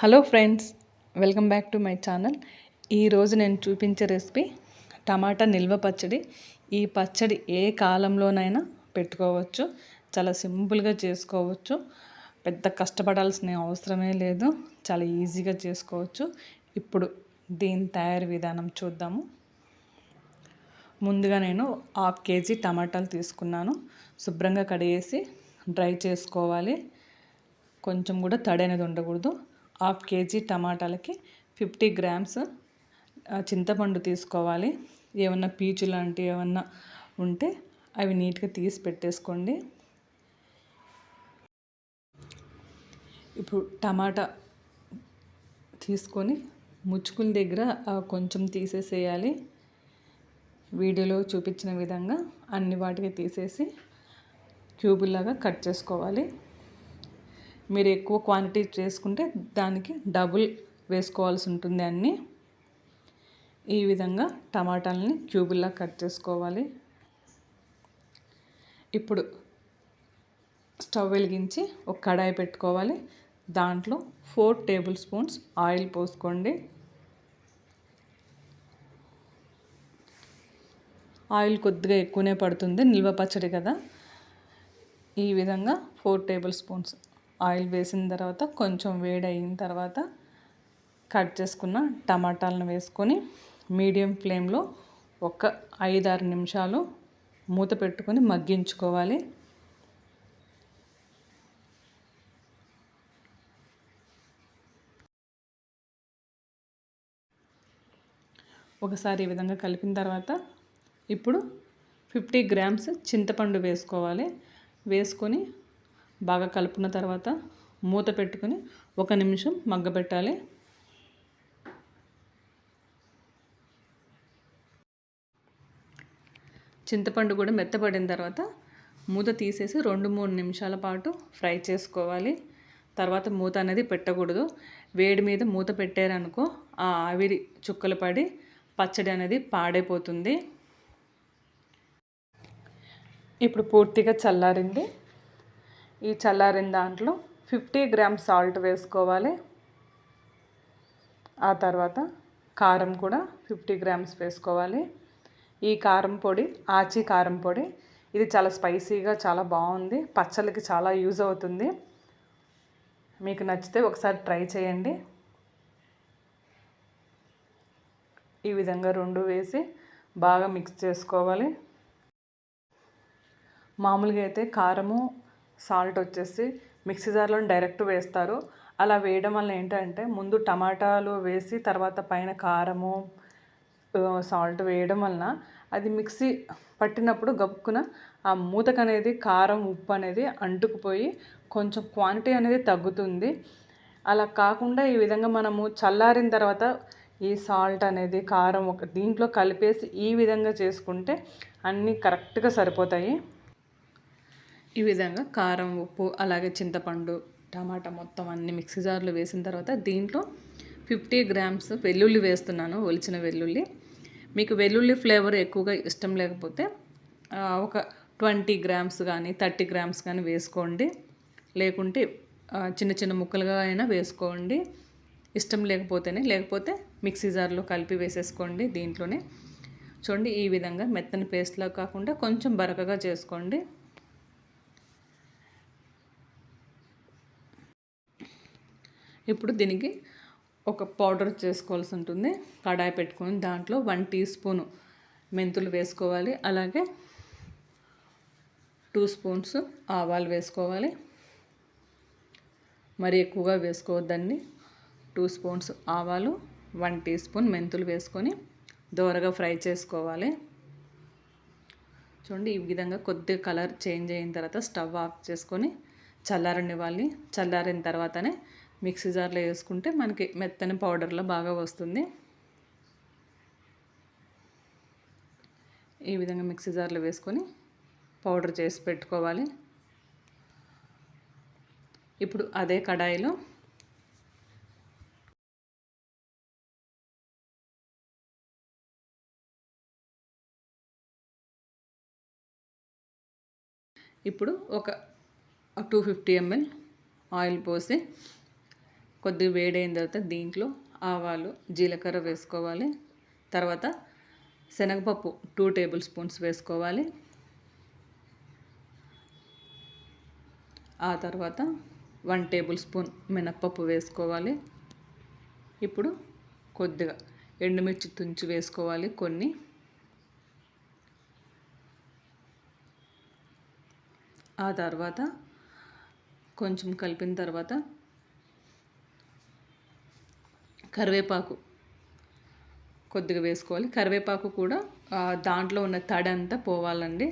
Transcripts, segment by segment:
Hello friends welcome back to my channel. ఈరోజు నేను చూపించే రెసిపీ టమాటా నిల్వ పచ్చడి. ఈ పచ్చడి ఏ కాలంలోనైనా పెట్టుకోవచ్చు చాలా సింపుల్గా చేసుకోవచ్చు. పెద్ద కష్టపడాల్సిన అవసరమే లేదు చాలా ఈజీగా చేసుకోవచ్చు. ఇప్పుడు దీని తయారీ విధానం చూద్దాము. ముందుగా నేను హాఫ్ కేజీ టమాటాలు తీసుకున్నాను. శుభ్రంగా కడిగేసి డ్రై చేసుకోవాలి. కొంచెం కూడా తడి అనేది ఉండకూడదు. హాఫ్ కేజీ టమాటాలకి ఫిఫ్టీ గ్రామ్స్ చింతపండు తీసుకోవాలి. ఏమన్నా పీచు లాంటివి ఏమన్నా ఉంటే అవి నీట్గా తీసి పెట్టేసుకోండి. ఇప్పుడు టమాటా తీసుకొని ముచ్చుకుల దగ్గర కొంచెం తీసేసేయాలి. వీడియోలో చూపించిన విధంగా అన్ని వాటికి తీసేసి క్యూబుల్లాగా కట్ చేసుకోవాలి. మీరు ఎక్కువ క్వాంటిటీ చేసుకుంటే దానికి డబుల్ వేసుకోవాల్సి ఉంటుంది అన్నీ. ఈ విధంగా టమాటాలని క్యూబుల్లా కట్ చేసుకోవాలి. ఇప్పుడు స్టవ్ వెలిగించి ఒక కడాయి పెట్టుకోవాలి. దాంట్లో ఫోర్ టేబుల్ స్పూన్స్ ఆయిల్ పోసుకోండి. ఆయిల్ కొద్దిగా ఎక్కువనే పడుతుంది నిల్వ పచ్చడి కదా. ఈ విధంగా ఫోర్ టేబుల్ స్పూన్స్ ఆయిల్ వేసిన తర్వాత కొంచెం వేడి అయిన తర్వాత కట్ చేసుకున్న టమాటాలను వేసుకొని మీడియం ఫ్లేమ్లో ఒక ఐదారు నిమిషాలు మూత పెట్టుకొని మగ్గించుకోవాలి. ఒకసారి ఈ విధంగా కలిపిన తర్వాత ఇప్పుడు ఫిఫ్టీ గ్రామ్స్ చింతపండు వేసుకోవాలి. వేసుకొని బాగా కలుపుకున్న తర్వాత మూత పెట్టుకొని ఒక నిమిషం మగ్గబెట్టాలి. చింతపండు కూడా మెత్తపడిన తర్వాత మూత తీసేసి రెండు మూడు నిమిషాల పాటు ఫ్రై చేసుకోవాలి. తర్వాత మూత అనేది పెట్టకూడదు. వేడి మీద మూత పెట్టారనుకో ఆ ఆవిరి చుక్కలు పడి పచ్చడి అనేది పాడైపోతుంది. ఇప్పుడు పూర్తిగా చల్లారింది. ఈ చల్లారిన దాంట్లో ఫిఫ్టీ గ్రామ్స్ సాల్ట్ వేసుకోవాలి. ఆ తర్వాత కారం కూడా ఫిఫ్టీ గ్రామ్స్ వేసుకోవాలి. ఈ కారం పొడి ఆచి కారం పొడి ఇది చాలా స్పైసీగా చాలా బాగుంది. పచ్చళ్ళకి చాలా యూజ్ అవుతుంది. మీకు నచ్చితే ఒకసారి ట్రై చేయండి. ఈ విధంగా రెండు వేసి బాగా మిక్స్ చేసుకోవాలి. మామూలుగా అయితే కారము సాల్ట్ వచ్చేసి మిక్సీ జార్లో డైరెక్ట్ వేస్తారు. అలా వేయడం వల్ల ఏంటంటే ముందు టమాటాలు వేసి తర్వాత పైన కారము సాల్ట్ వేయడం వలన అది మిక్సీ పట్టినప్పుడు గబుక్కున ఆ మూతకు అనేది కారం ఉప్పు అనేది అంటుకుపోయి కొంచెం క్వాంటిటీ అనేది తగ్గుతుంది. అలా కాకుండా ఈ విధంగా మనము చల్లారిన తర్వాత ఈ సాల్ట్ అనేది కారం ఒక దీంట్లో కలిపేసి ఈ విధంగా చేసుకుంటే అన్నీ కరెక్ట్గా సరిపోతాయి. ఈ విధంగా కారం ఉప్పు అలాగే చింతపండు టమాటా మొత్తం అన్ని మిక్సీ జార్లో వేసిన తర్వాత దీంట్లో ఫిఫ్టీ గ్రామ్స్ వెల్లుల్లి వేస్తున్నాను ఒలిచిన వెల్లుల్లి. మీకు వెల్లుల్లి ఫ్లేవర్ ఎక్కువగా ఇష్టం లేకపోతే ఒక ట్వంటీ గ్రామ్స్ కానీ థర్టీ గ్రామ్స్ కానీ వేసుకోండి. లేకుంటే చిన్న చిన్న ముక్కలుగా అయినా వేసుకోండి. ఇష్టం లేకపోతేనే లేకపోతే మిక్సీ జార్లో కలిపి వేసేసుకోండి దీంట్లోనే. చూడండి ఈ విధంగా మెత్తని పేస్ట్లా కాకుండా కొంచెం బరకగా చేసుకోండి. ఇప్పుడు దీనికి ఒక పౌడర్ చేసుకోవాల్సి ఉంటుంది. కడాయి పెట్టుకొని దాంట్లో వన్ టీ స్పూను మెంతులు వేసుకోవాలి. అలాగే టూ స్పూన్స్ ఆవాలు వేసుకోవాలి. మరి ఎక్కువగా వేసుకోవద్దండి. టూ స్పూన్స్ ఆవాలు వన్ టీ స్పూన్ మెంతులు వేసుకొని దోరగా ఫ్రై చేసుకోవాలి. చూడండి ఈ విధంగా కొద్దిగా కలర్ చేంజ్ అయిన తర్వాత స్టవ్ ఆఫ్ చేసుకొని చల్లారనివ్వాలి. చల్లారిన తర్వాతనే మిక్సీ జార్లో వేసుకుంటే మనకి మెత్తని పౌడర్లో బాగా వస్తుంది. ఈ విధంగా మిక్సీ జార్లో వేసుకొని పౌడర్ చేసి పెట్టుకోవాలి. ఇప్పుడు అదే కడాయిలో ఇప్పుడు ఒక టూ ఫిఫ్టీ ఎంఎల్ ఆయిల్ పోసి కొద్దిగా వేడైన తర్వాత దీంట్లో ఆవాలు జీలకర్ర వేసుకోవాలి. తర్వాత శనగపప్పు టూ టేబుల్ స్పూన్స్ వేసుకోవాలి. ఆ తర్వాత వన్ టేబుల్ స్పూన్ మినప్పప్పు వేసుకోవాలి. ఇప్పుడు కొద్దిగా ఎండుమిర్చి తుంచి వేసుకోవాలి కొన్ని. ఆ తర్వాత కొంచెం కలిపిన తర్వాత కరివేపాకు కొద్దిగా వేసుకోవాలి. కరివేపాకు కూడా దాంట్లో ఉన్న తడి అంతా పోవాలండి.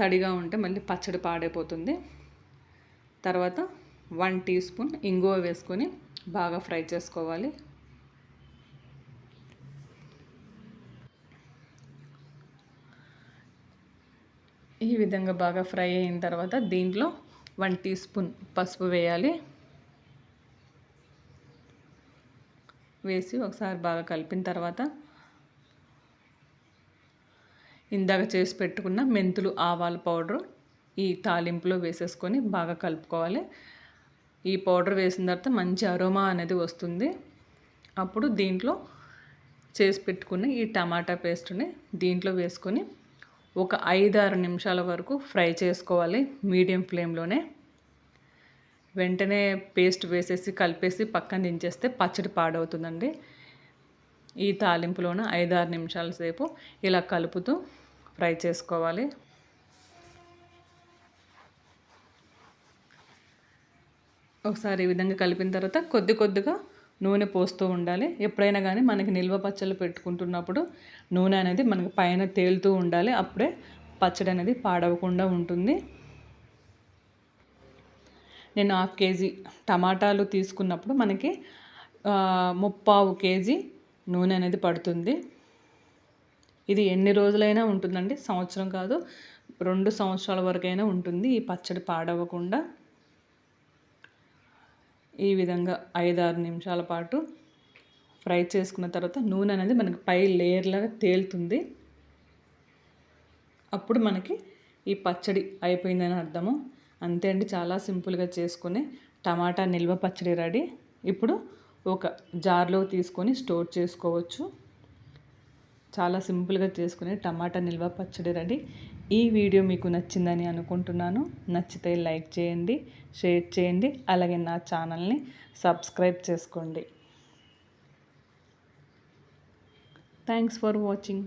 తడిగా ఉంటే మళ్ళీ పచ్చడి పాడైపోతుంది. తర్వాత వన్ టీ స్పూన్ ఇంగువ వేసుకొని బాగా ఫ్రై చేసుకోవాలి. ఈ విధంగా బాగా ఫ్రై అయిన తర్వాత దీంట్లో వన్ టీ స్పూన్ పసుపు వేయాలి. వేసి ఒకసారి బాగా కలిపిన తర్వాత ఇందాక చేసి పెట్టుకున్న మెంతులు ఆవాల పౌడర్ ఈ తాలింపులో వేసేసుకొని బాగా కలుపుకోవాలి. ఈ పౌడర్ వేసిన తర్వాత మంచి అరోమా అనేది వస్తుంది. అప్పుడు దీంట్లో చేసి పెట్టుకున్న ఈ టమాటా పేస్ట్ని దీంట్లో వేసుకొని ఒక ఐదు ఆరు నిమిషాల వరకు ఫ్రై చేసుకోవాలి మీడియం ఫ్లేమ్లోనే. వెంటనే పేస్ట్ వేసేసి కలిపేసి పక్కన దించేస్తే పచ్చడి పాడవుతుందండి. ఈ తాలింపులోన ఐదారు నిమిషాల సేపు ఇలా కలుపుతూ ఫ్రై చేసుకోవాలి. ఒకసారి ఈ విధంగా కలిపిన తర్వాత కొద్ది కొద్దిగా నూనె పోస్తూ ఉండాలి. ఎప్పుడైనా కానీ మనకి నిల్వ పచ్చళ్ళు పెట్టుకుంటున్నప్పుడు నూనె అనేది మనకి పైన తేలుతూ ఉండాలి. అప్పుడే పచ్చడి అనేది పాడవకుండా ఉంటుంది. నేను హాఫ్ కేజీ టమాటాలు తీసుకున్నప్పుడు మనకి ముప్పావు కేజీ నూనె అనేది పడుతుంది. ఇది ఎన్ని రోజులైనా ఉంటుందండి? సంవత్సరం కాదు. రెండు సంవత్సరాల వరకైనా ఉంటుంది ఈ పచ్చడి పాడవకుండా. ఈ విధంగా ఐదారు నిమిషాల పాటు ఫ్రై చేసుకున్న తర్వాత నూనె అనేది మనకి పై లేయర్లాగా తేలుతుంది. అప్పుడు మనకి ఈ పచ్చడి అయిపోయిందని అర్థము. అంతే అండి చాలా సింపుల్గా చేసుకుని టమాటా నిల్వ పచ్చడి రెడీ. ఇప్పుడు ఒక జార్లో తీసుకొని స్టోర్ చేసుకోవచ్చు. చాలా సింపుల్గా చేసుకునే టమాటా నిల్వ పచ్చడి రెడీ. ఈ వీడియో మీకు నచ్చిందని అనుకుంటున్నాను. నచ్చితే లైక్ చేయండి షేర్ చేయండి అలాగే నా ఛానల్ని సబ్స్క్రైబ్ చేసుకోండి. Thanks for watching.